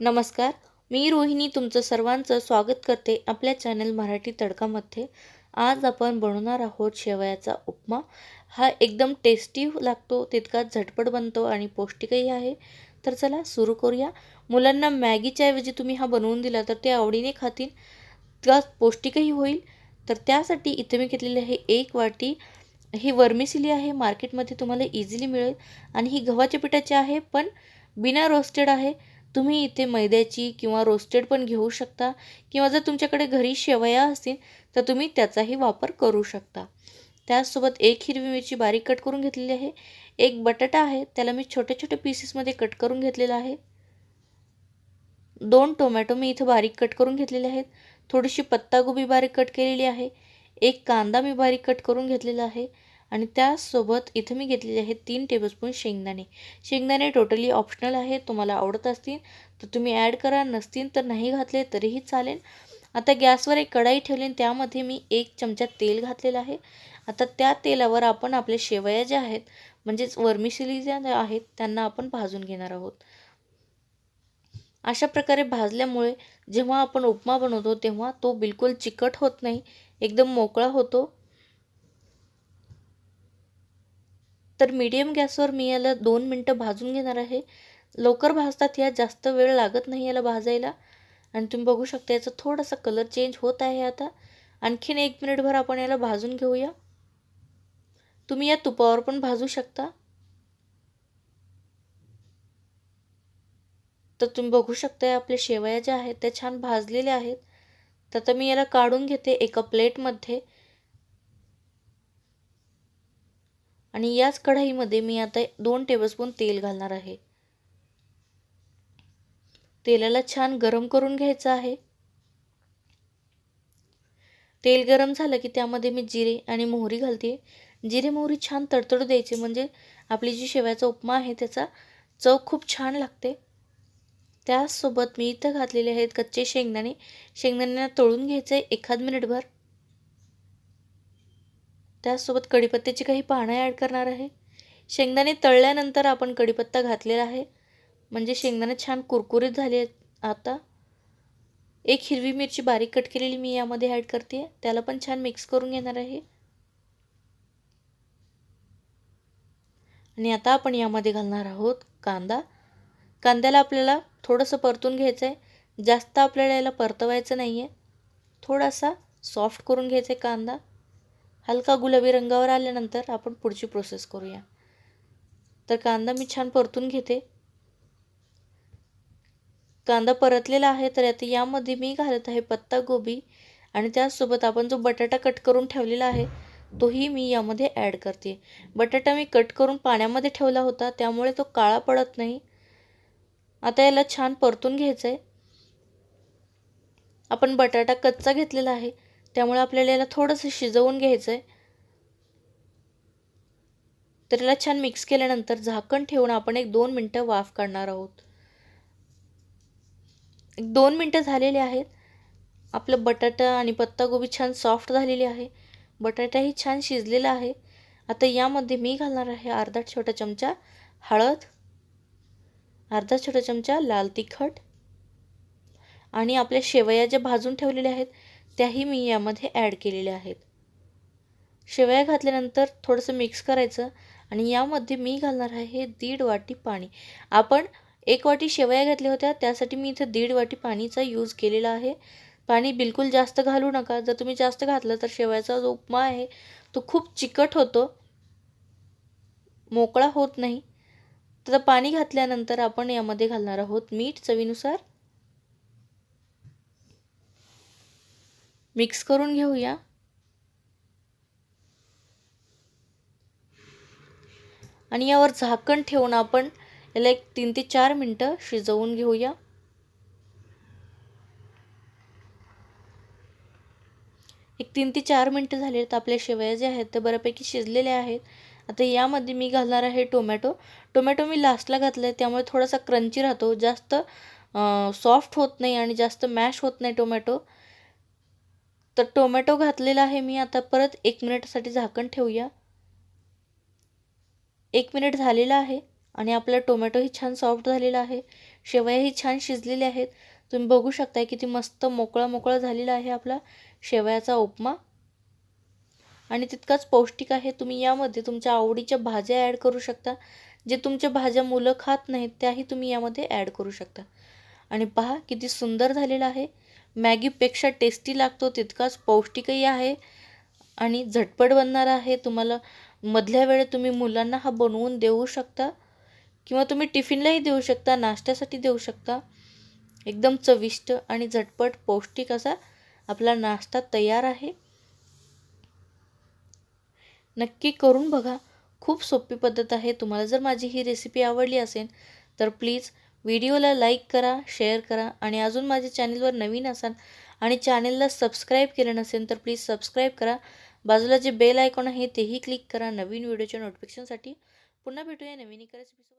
नमस्कार मी रोहिणी तुमचं सर्वांचं स्वागत करते आपल्या चॅनल मराठी तडकामध्ये. आज आपण बनवणार आहोत शेवयाचा उपमा. हा एकदम टेस्टी लागतो तितकाच झटपट बनतो आणि पौष्टिकही आहे. तर चला सुरू करूया. मुलांना मॅगीच्याऐवजी तुम्ही हा बनवून दिला तर ते आवडीने खातील त्या पौष्टिकही होईल. तर त्यासाठी इथे मी घेतलेली आहे एक वाटी. ही वर्मिसिली आहे मार्केटमध्ये तुम्हाला इझिली मिळेल. आणि ही गव्हाच्या पिठाची आहे पण बिना रोस्टेड आहे. तुम्ही इथे मैद्याची किंवा रोस्टेड पण घेऊ शकता. किंवा जर तुमच्याकडे घरी शेवया असतील तर तुम्ही त्याचाही वापर करू शकता. त्याचसोबत एक हिरवी मिरची बारीक कट करून घेतलेली आहे. एक बटाटा आहे त्याला मी छोट्या छोट्या पीसेसमध्ये कट करून घेतलेला आहे. दोन टोमॅटो मी इथं बारीक कट करून घेतलेले आहेत. थोडीशी पत्तागोबी बारीक कट केलेली आहे. एक कांदा मी बारीक कट करून घेतलेला आहे. आणि त्यासोबत इथं मी घेतलेले आहेत तीन टेबलस्पून शेंगदाणे. शेंगदाणे टोटली ऑप्शनल आहे तुम्हाला आवडत असतील तर तुम्ही ॲड करा नसतील तर नाही घातले तरीही चालेल. आता गॅसवर एक कढाई ठेवली त्यामध्ये मी एक चमचा तेल घातलेलं आहे. आता त्या तेलावर आपण आपल्या शेवया ज्या आहेत म्हणजेच वर्मिशिली ज्या आहेत त्यांना आपण भाजून घेणार आहोत. अशा प्रकारे भाजल्यामुळे जेव्हा आपण उपमा बनवतो तेव्हा तो बिलकुल चिकट होत नाही एकदम मोकळा होतो. तर मीडियम गॅसवर मी याला दोन मिनटं भाजून घेणार आहे. लवकर भाजतात या जास्त वेळ लागत नाही याला भाजायला. आणि तुम्ही बघू शकता याचा थोडासा कलर चेंज होत आहे आता. आणखीन एक मिनिटभर आपण याला भाजून घेऊया. तुम्ही या तुपावर पण भाजू शकता. तर तुम्ही बघू शकता आपल्या शेवया ज्या आहेत त्या छान भाजलेल्या आहेत. तर आता मी याला काढून घेते एका प्लेटमध्ये आणि याच कढाईमध्ये मी आता दोन टेबलस्पून तेल घालणार आहे. तेलाला छान गरम करून घ्यायचं आहे. तेल गरम झालं की त्यामध्ये मी जिरे आणि मोहरी घालते. जिरे मोहरी छान तडतडू द्यायची म्हणजे आपली जी शेवयाचा उपमा आहे त्याचा चव खूप छान लागते. त्याचसोबत मी इथं घातलेले आहेत कच्चे शेंगदाणे. शेंगदाण्यांना तळून घ्यायचं आहे एखाद मिनिटभर त्यासोबत कढीपत्त्याची काही पानं ॲड करणार आहे. शेंगदाणे तळल्यानंतर आपण कढीपत्ता घातलेला आहे. म्हणजे शेंगदाणे छान कुरकुरीत झाले आहेत. आता एक हिरवी मिरची बारीक कट केलेली मी यामध्ये ॲड करते. त्याला पण छान मिक्स करून घेणार आहे. आणि आता आपण यामध्ये घालणार आहोत कांदा. कांद्याला आपल्याला थोडंसं परतून घ्यायचं आहे जास्त आपल्याला याला परतवायचं नाही आहे थोडासा सॉफ्ट करून घ्यायचा आहे कांदा. हलका गुलाबी रंगावर आल्यानंतर आपण पुढची प्रोसेस करूया. तर कांदा मी छान परतून घेते. कांदा परतलेला आहे तर आता यामध्ये मी घालत आहे पत्ता गोबी आणि त्याचसोबत आपण जो बटाटा कट करून ठेवलेला आहे तोही मी यामध्ये ॲड करते. बटाटा मी कट करून पाण्यामध्ये ठेवला होता त्यामुळे तो काळा पडत नाही. आता याला छान परतून घ्यायचं आहे आपण बटाटा कच्चा घेतलेला आहे. त्यामुळे आपल्याला याला थोडंसं शिजवून घ्यायचं आहे तर याला छान मिक्स केल्यानंतर झाकण ठेवून आपण एक दोन मिनटं वाफ काढणार आहोत. एक दोन मिनटं झालेले आहेत. आपलं बटाटा आणि पत्तागोबी छान सॉफ्ट झालेली आहे. बटाटाही छान शिजलेला आहे. आता यामध्ये मी घालणार आहे अर्धा छोटा चमचा हळद अर्धा छोटा चमचा लाल तिखट आणि आपल्या शेवया ज्या भाजून ठेवलेल्या आहेत त्याही मी यामध्ये ॲड केलेल्या आहेत. शेवया घातल्यानंतर थोडंसं मिक्स करायचं आणि यामध्ये मी घालणार आहे दीड वाटी पाणी. आपण एक वाटी शेवया घातल्या होत्या त्यासाठी मी इथं दीड वाटी पाणीचा यूज केलेला आहे. पाणी बिलकुल जास्त घालू नका. जर तुम्ही जास्त घातलं तर शेवयाचा जो उपमा आहे तो खूप चिकट होतो. मोकळा होत नाही. तर पाणी घातल्यानंतर आपण यामध्ये घालणार आहोत मीठ चवीनुसार. मिक्स करून घेऊया. आणि यावर झाकण ठेवून आपण याला एक तीन ते चार मिनटं शिजवून घेऊया. एक तीन ते चार मिनटं झाले तर आपल्या शेवया ज्या आहेत त्या बऱ्यापैकी शिजलेल्या आहेत. आता यामध्ये मी घालणार आहे टोमॅटो. टोमॅटो मी लास्टला घातला आहे त्यामुळे थोडासा क्रंची राहतो. जास्त सॉफ्ट होत नाही आणि जास्त मॅश होत नाही टोमॅटो. तर टोमॅटो घातलेला आहे मी. आता परत एक मिनिटसाठी झाकण ठेवूया. एक मिनिट झालेला आहे आणि आपला टोमॅटोही छान सॉफ्ट झालेला आहे. शेवयाही छान शिजलेल्या आहेत. तुम्ही बघू शकताय किती मस्त मोकळा मोकळा झालेला आहे आपला शेवयाचा उपमा. आणि तितकाच पौष्टिक आहे. तुम्ही यामध्ये तुमच्या आवडीच्या भाज्या ॲड करू शकता. जे तुमच्या भाज्या मुलं खात नाहीत त्याही तुम्ही यामध्ये ॲड करू शकता. आणि पहा किती सुंदर झालेला आहे. मॅगीपेक्षा टेस्टी लागतो तितकाच पौष्टिकही आहे आणि झटपट बनणार आहे. तुम्हाला मधल्या वेळेत तुम्ही मुलांना हा बनवून देऊ शकता किंवा तुम्ही टिफिनलाही देऊ शकता नाश्त्यासाठी देऊ शकता. एकदम चविष्ट आणि झटपट पौष्टिक असा आपला नाश्ता तयार आहे. नक्की करून बघा. खूप सोपी पद्धत आहे. तुम्हाला जर माझी ही रेसिपी आवडली असेल तर प्लीज व्हिडिओला लाईक करा शेअर करा आणि अजून माझ्या चॅनलवर नवीन असाल आणि चॅनलला सबस्क्राईब केलं नसेल तर प्लीज सबस्क्राईब करा. बाजूला जे बेल आयकॉन आहे तेही क्लिक करा. नवीन व्हिडिओच्या नोटिफिकेशनसाठी पुन्हा भेटूया नवीन एका रेसिपीसोबत